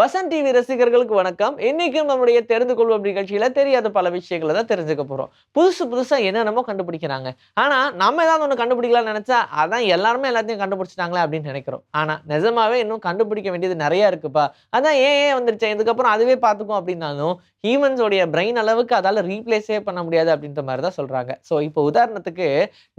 Vasanth TV ரசிகர்களுக்கு வணக்கம். இன்னைக்கும் நம்முடைய தெரிந்து கொள்வோம் நிகழ்ச்சியில தெரியாத பல விஷயங்களை தான் தெரிஞ்சுக்க போறோம். புதுசு புதுசா என்னென்னமோ கண்டுபிடிக்கிறாங்க. ஆனா நம்ம ஏதாவது ஒன்று கண்டுபிடிக்கலாம்னு நினைச்சா அதான் எல்லாருமே எல்லாத்தையும் கண்டுபிடிச்சிட்டாங்களே அப்படின்னு நினைக்கிறோம். ஆனா நிஜமாவே இன்னும் கண்டுபிடிக்க வேண்டியது நிறைய இருக்குப்பா. அதான் ஏன் ஏன் வந்துருச்சு? இதுக்கப்புறம் அதுவே பார்த்துக்கும் அப்படின்னாலும் ஹியூமன்ஸோடைய பிரெயின் அளவுக்கு அதால் ரீப்ளேஸே பண்ண முடியாது அப்படின்ற மாதிரி தான் சொல்றாங்க. ஸோ இப்போ உதாரணத்துக்கு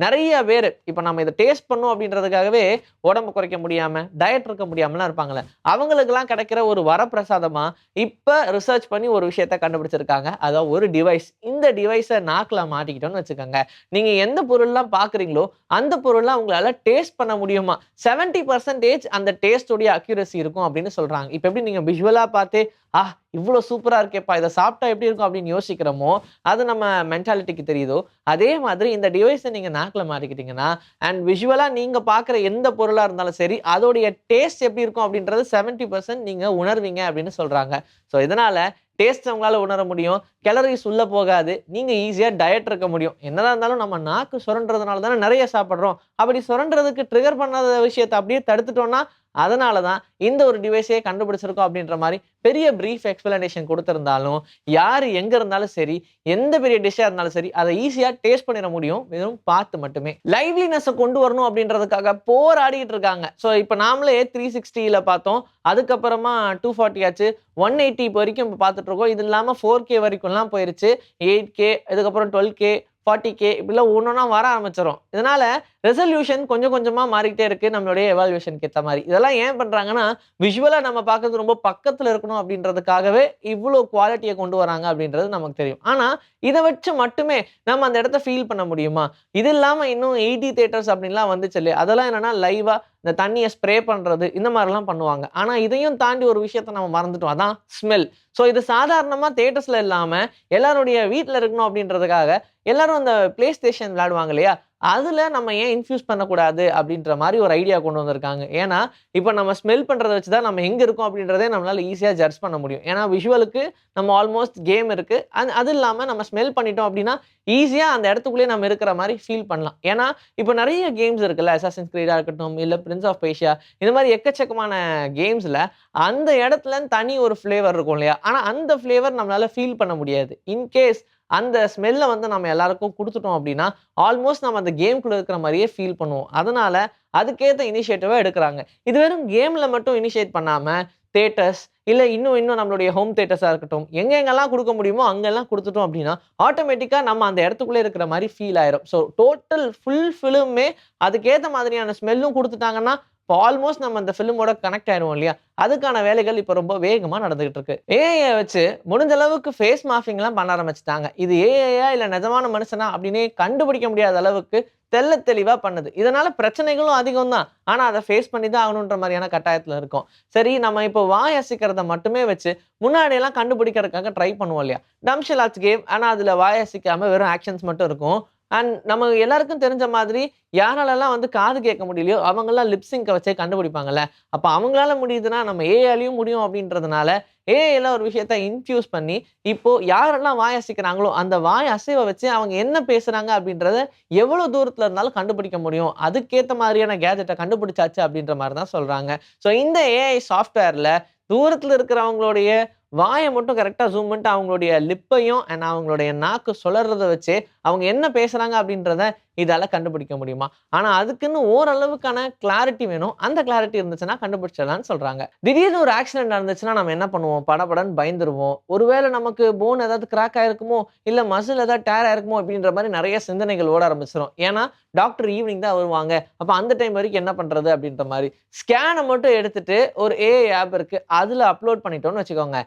நிறைய பேர் இப்போ நம்ம இதை டேஸ்ட் பண்ணோம் அப்படின்றதுக்காகவே உடம்பு குறைக்க முடியாமல் டயட் இருக்க முடியாமலாம் இருப்பாங்களே அவங்களுக்குலாம் கிடைக்கிற ஒரு வரப்பிரசாதமா இப்போ ரிசர்ச் பண்ணி ஒரு விஷயத்த கண்டுபிடிச்சிருக்காங்க. அதான் ஒரு டிவைஸ் இந்த டிவைஸை நாக்கில் மாட்டிக்கிட்டோம்னு வச்சுக்கோங்க. நீங்க எந்த பொருள்லாம் பார்க்குறீங்களோ அந்த பொருள்லாம் உங்களால டேஸ்ட் பண்ண முடியுமா? செவன்ட்டி பர்சன்டேஜ் அந்த டேஸ்டோடைய அக்யூரசி இருக்கும் அப்படின்னு சொல்றாங்க. இப்போ எப்படி நீங்கள் விஷுவலா பார்த்து ஆ இவ்வளோ சூப்பராக இருக்கேப்பா இதை சாப்பிட்டா எப்படி இருக்கும்? அப்படின்னு யோசிக்கிறோமோ அது நம்ம மென்டாலிட்டிக்கு தெரியுதோ அதே மாதிரி இந்த டிவைஸை நீங்கள் நாக்கில் மாட்டிக்கிட்டீங்கன்னா அண்ட் விஷுவலாக நீங்கள் பார்க்குற எந்த பொருளாக இருந்தாலும் சரி அதோடைய டேஸ்ட் எப்படி இருக்கும் அப்படின்றது செவன்ட்டி பர்சன்ட் நீங்கள் உணர் உணர்வீங்க அப்படின்னு சொல்றாங்க. ஸோ இதனால டேஸ்ட் அவங்களால உணர முடியும். கேலரிஸ் உள்ளே போகாது. நீங்க ஈஸியா டயட் இருக்க முடியும். என்னதான் இருந்தாலும் நம்ம நாக்கு சுரண்டுறதுனால தானே நிறைய சாப்பிட்றோம். அப்படி சுரண்டுறதுக்கு ட்ரிகர் பண்ணாத விஷயத்தை அப்படியே தடுத்துட்டோம்னா அதனால தான் இந்த ஒரு டிவைஸே கண்டுபிடிச்சிருக்கோம் அப்படின்ற மாதிரி பெரிய ப்ரீஃப் எக்ஸ்பிளனேஷன் கொடுத்துருந்தாலும் யார் எங்கே இருந்தாலும் சரி எந்த பெரிய டிஷ்ஷாக இருந்தாலும் சரி அதை ஈஸியாக டேஸ்ட் பண்ணிட முடியும். வெறும் பார்த்து மட்டுமே. லைவ்லினஸை கொண்டு வரணும் அப்படின்றதுக்காக போராடிட்டு இருக்காங்க. ஸோ இப்போ நாமளே த்ரீ சிக்ஸ்டியில் பார்த்தோம். அதுக்கப்புறமா டூ ஃபார்ட்டி ஆச்சு. ஒன் எயிட்டி இப்போ வரைக்கும் இப்போ பார்த்துட்ருக்கோம் இது இல்லாமல் ஃபோர் கே வரைக்கும்லாம் போயிருச்சு. எயிட் கே இதுக்கப்புறம் டுவெல் கே ஃபார்ட்டி கே இப்படிலாம் ஒன்று ஒன்றா வர ஆரம்பிச்சிடும் இதனால ரெசல்யூஷன் கொஞ்சம் கொஞ்சமாக மாறிக்கிட்டே இருக்குது நம்மளுடைய எவால்யூஷனுக்கு ஏற்ற மாதிரி. இதெல்லாம் ஏன் பண்ணுறாங்கன்னா விஷுவலாக நம்ம பார்க்கறது ரொம்ப பக்கத்தில் இருக்கணும் அப்படின்றதுக்காகவே இவ்வளோ குவாலிட்டியை கொண்டு வராங்க அப்படின்றது நமக்கு தெரியும். ஆனால் இதை வச்சு மட்டுமே நம்ம அந்த இடத்த ஃபீல் பண்ண முடியுமா? இது இல்லாமல் இன்னும் எயிட்டி தேட்டர்ஸ் அப்படின்லாம் வந்துச்சு இல்லையா? அதெல்லாம் என்னென்னா லைவாக இந்த தண்ணியை ஸ்ப்ரே பண்ணுறது இந்த மாதிரிலாம் பண்ணுவாங்க. ஆனால் இதையும் தாண்டி ஒரு விஷயத்த நம்ம மறந்துட்டோம். அதான் ஸ்மெல் ஸோ இது சாதாரணமாக தேட்டர்ஸில் இல்லாமல் எல்லாருடைய வீட்டில் இருக்கணும் அப்படின்றதுக்காக எல்லாரும் அந்த பிளே ஸ்டேஷன் விளையாடுவாங்க இல்லையா? அதில் நம்ம ஏன் இன்ஃபியூஸ் பண்ணக்கூடாது அப்படின்ற மாதிரி ஒரு ஐடியா கொண்டு வந்திருக்காங்க. ஏன்னா இப்போ நம்ம ஸ்மெல் பண்ணுறதை வச்சு தான் நம்ம எங்கே இருக்கோம் அப்படின்றதே நம்மளால் ஈஸியாக ஜட்ஜ் பண்ண முடியும். ஏன்னா விஷுவலுக்கு நம்ம ஆல்மோஸ்ட் கேம் இருக்குது அந் அது இல்லாமல் நம்ம ஸ்மெல் பண்ணிட்டோம் அப்படின்னா ஈஸியாக அந்த இடத்துக்குள்ளேயே நம்ம இருக்கிற மாதிரி ஃபீல் பண்ணலாம். ஏன்னா இப்போ நிறைய கேம்ஸ் இருக்குல்ல அசாசன் கிரீடாக இருக்கட்டும் இல்லை பிரின்ஸ் ஆஃப் பேஷியா இந்த மாதிரி எக்கச்சக்கமான கேம்ஸில் அந்த இடத்துல தனி ஒரு ஃப்ளேவர் இருக்கும் இல்லையா? ஆனால் அந்த ஃப்ளேவர் நம்மளால் ஃபீல் பண்ண முடியாது. இன்கேஸ் அந்த ஸ்மெல்லை வந்து நம்ம எல்லாருக்கும் கொடுத்துட்டோம் அப்படின்னா ஆல்மோஸ்ட் நம்ம அந்த கேம்குள்ளே இருக்கிற மாதிரியே ஃபீல் பண்ணுவோம். அதனால அதுக்கேற்ற இனிஷியேட்டிவாக எடுக்கிறாங்க. இது வெறும் கேமில் மட்டும் இனிஷியேட் பண்ணாமல் தேட்டர்ஸ் இல்லை இன்னும் இன்னும் நம்மளுடைய ஹோம் தேட்டர்ஸாக இருக்கட்டும் எங்கெங்கெல்லாம் கொடுக்க முடியுமோ அங்கெல்லாம் கொடுத்துட்டோம் அப்படின்னா ஆட்டோமேட்டிக்காக நம்ம அந்த இடத்துக்குள்ளே இருக்கிற மாதிரி ஃபீல் ஆயிரும். ஸோ டோட்டல் ஃபுல் ஃபிலிமே அதுக்கேற்ற மாதிரியான ஸ்மெல்லும் கொடுத்துட்டாங்கன்னா இப்போ ஆல்மோஸ்ட் நம்ம அந்த ஃபிலிமோட கனெக்ட் ஆயிடுவோம் இல்லையா? அதுக்கான வேலைகள் இப்போ ரொம்ப வேகமாக நடந்துகிட்டு இருக்கு. ஏஐயை வச்சு முடிஞ்ச அளவுக்கு ஃபேஸ் மாஃபிங்லாம் பண்ண ஆரம்பிச்சிட்டாங்க. இது ஏஐயா இல்லை நிஜமான மனுஷனா அப்படின்னே கண்டுபிடிக்க முடியாத அளவுக்கு தெல்ல தெளிவாக பண்ணுது. இதனால பிரச்சனைகளும் அதிகம் தான். ஆனால் அதை ஃபேஸ் பண்ணி தான் ஆகணுன்ற மாதிரியான கட்டாயத்தில் இருக்கும். சரி நம்ம இப்போ வாய் அசிக்கிறத மட்டுமே வச்சு முன்னாடியெல்லாம் கண்டுபிடிக்கிறதுக்காக ட்ரை பண்ணுவோம் இல்லையா? டம்ஷிலாட்ஸ் கேம் ஆனால் அதில் வாய் அசிக்காமல் வெறும் ஆக்ஷன்ஸ் மட்டும் இருக்கும். அண்ட் நம்ம எல்லாருக்கும் தெரிஞ்ச மாதிரி யாராலெல்லாம் வந்து காது கேட்க முடியலையோ அவங்கெல்லாம் லிப்ஸிங்கை வச்சே கண்டுபிடிப்பாங்கல்ல. அப்போ அவங்களால முடியுதுன்னா நம்ம ஏஐலையும் முடியும் அப்படின்றதுனால ஏஐல ஒரு விஷயத்த இன்ஃபியூஸ் பண்ணி இப்போ யாரெல்லாம் வாய் அசைக்கிறாங்களோ அந்த வாய் அசைவை வச்சு அவங்க என்ன பேசுறாங்க அப்படின்றத எவ்வளோ தூரத்தில் இருந்தாலும் கண்டுபிடிக்க முடியும். அதுக்கேற்ற மாதிரியான கேஜெட்டை கண்டுபிடிச்சாச்சு அப்படின்ற மாதிரி தான் சொல்றாங்க. ஸோ இந்த ஏஐ சாஃப்ட்வேர்ல தூரத்தில் இருக்கிறவங்களுடைய வாயை மட்டும் கரெக்டாக ஜூம் பண்ணிட்டு அவங்களுடைய லிப்பையும் அண்ட் அவங்களுடைய நாக்கு சுழறத வச்சு அவங்க என்ன பேசுகிறாங்க அப்படின்றத இதால் கண்டுபிடிக்க முடியுமா? ஆனால் அதுக்குன்னு ஓரளவுக்கான கிளாரிட்டி வேணும். அந்த கிளாரிட்டி இருந்துச்சுன்னா கண்டுபிடிச்சிடலாம்னு சொல்கிறாங்க திடீர்னு ஒரு ஆக்சிடென்ட் நடந்துச்சுன்னா நம்ம என்ன பண்ணுவோம்? படப்படன்னு பயந்துருவோம். ஒருவேளை நமக்கு போன் ஏதாவது கிராக் ஆயிருக்குமோ? இல்லை மசில் ஏதாவது டேர் ஆயிருக்குமோ? அப்படின்ற மாதிரி நிறைய சிந்தனைகள் ஓட ஆரம்பிச்சிடும் ஏன்னா டாக்டர் ஈவினிங் தான் வருவாங்க. அப்போ அந்த டைம் வரைக்கும் என்ன பண்ணுறது அப்படின்ற மாதிரி. ஸ்கேனை மட்டும் எடுத்துட்டு ஒரு ஏஐ ஆப் இருக்குது அதில் அப்லோட் பண்ணிட்டோம்னு வச்சுக்கோங்க.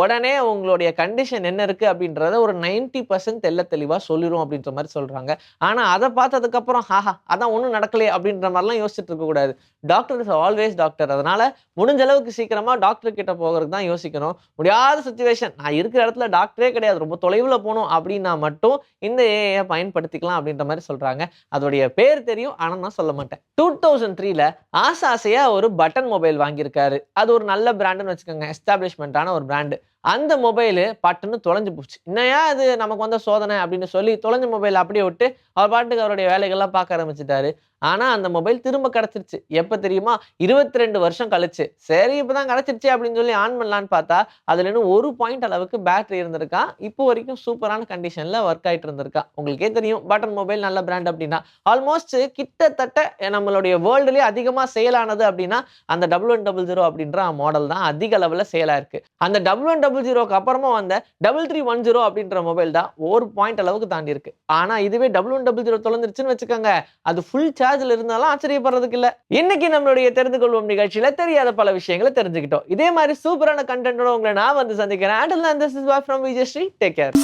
உடனே உங்களுடைய கண்டிஷன் என்ன இருக்குது அப்படின்றத ஒரு நைன்டி பர்சன்ட் தெல்ல தெளிவாக சொல்லிடும் அப்படின்ற மாதிரி சொல்கிறாங்க ஆனால் அதை பார்த்ததுக்கப்புறம் ஹாஹா அதான் ஒன்றும் நடக்கலையே அப்படின்ற மாதிரிலாம் யோசிச்சுட்டு இருக்கக்கூடாது டாக்டர் இஸ் ஆல்வேஸ் டாக்டர் அதனால முடிஞ்ச அளவுக்கு சீக்கிரமாக டாக்டர் கிட்ட போகிறதுக்கு தான் யோசிக்கணும். முடியாத சுச்சுவேஷன் நான் இருக்கிற இடத்துல டாக்டரே கிடையாது. ரொம்ப தொலைவில் போகணும் அப்படின்னா மட்டும் இந்த ஏஐயை பயன்படுத்திக்கலாம் அப்படின்ற மாதிரி சொல்கிறாங்க அதோடைய பேர் தெரியும் ஆனால் நான் சொல்ல மாட்டேன். டூ தௌசண்ட் த்ரீல ஆசை ஆசையாக ஒரு பட்டன் மொபைல் வாங்கியிருக்காரு. அது ஒரு நல்ல பிராண்டுன்னு வச்சுக்கோங்க. எஸ்டாப்ளிஷ்மெண்ட்டான ஒரு பிராண்டு அந்த மொபைலு பட்டுன்னு தொலைஞ்சு போச்சு. என்னையா இது? நமக்கு வந்த சோதனை அப்படின்னு சொல்லி தொலைஞ்ச மொபைல் அப்படியே விட்டு அவர் பாட்டுக்கு அவருடைய வேலைகள்லாம் பார்க்க ஆரம்பிச்சிட்டாரு. ஆனா அந்த மொபைல் திரும்ப கிடைச்சிருச்சு. எப்ப தெரியுமா? இருபத்தி ரெண்டு வருஷம் கழிச்சு. சரி இப்பதான் கிடைச்சிருச்சு அப்படின்னு சொல்லி ஆன் பண்ணலான்னு பார்த்தா அதுல இன்னும் ஒரு பாயிண்ட் அளவுக்கு பேட்டரி இருந்திருக்கா. இப்போ வரைக்கும் சூப்பரான கண்டிஷன்ல ஒர்க் ஆயிட்டு இருந்திருக்கா. உங்களுக்கே தெரியும் பட்டன் மொபைல் நல்ல பிராண்ட் அப்படின்னா. ஆல்மோஸ்ட் கிட்டத்தட்ட நம்மளுடைய வேர்ல்டுலேயே அதிகமாக செயலானது அப்படின்னா அந்த டபுள் ஒன் டபுள் ஜீரோ அப்படின்ற மாடல் தான் அதிக அளவில் சேலாக இருக்கு அந்த டபுள் ஒன் டபுள் ஜீரோக்கு அப்புறமா வந்த டபுள் த்ரீ ஒன் ஜீரோ அப்படின்ற மொபைல் தான் ஒரு பாயிண்ட் அளவுக்கு தாண்டி இருக்கு ஆனா இதுவே டபுள் ஒன் டபுள் ஜீரோ தொலைஞ்சிருச்சுன்னு வச்சுக்கோங்க. அது ஃபுல் சார்ஜ் சார்ஜில் இருந்தாலும் ஆச்சரியப்படுறதுக்கு இல்லை. இன்னைக்கு நம்மளுடைய தெரிந்து கொள்வோம் நிகழ்ச்சியில தெரியாத பல விஷயங்களை தெரிஞ்சுக்கிட்டோம். இதே மாதிரி சூப்பரான கண்டென்ட்டோட உங்களை நான் வந்து சந்திக்கிறேன். And this is from Vijayasri take care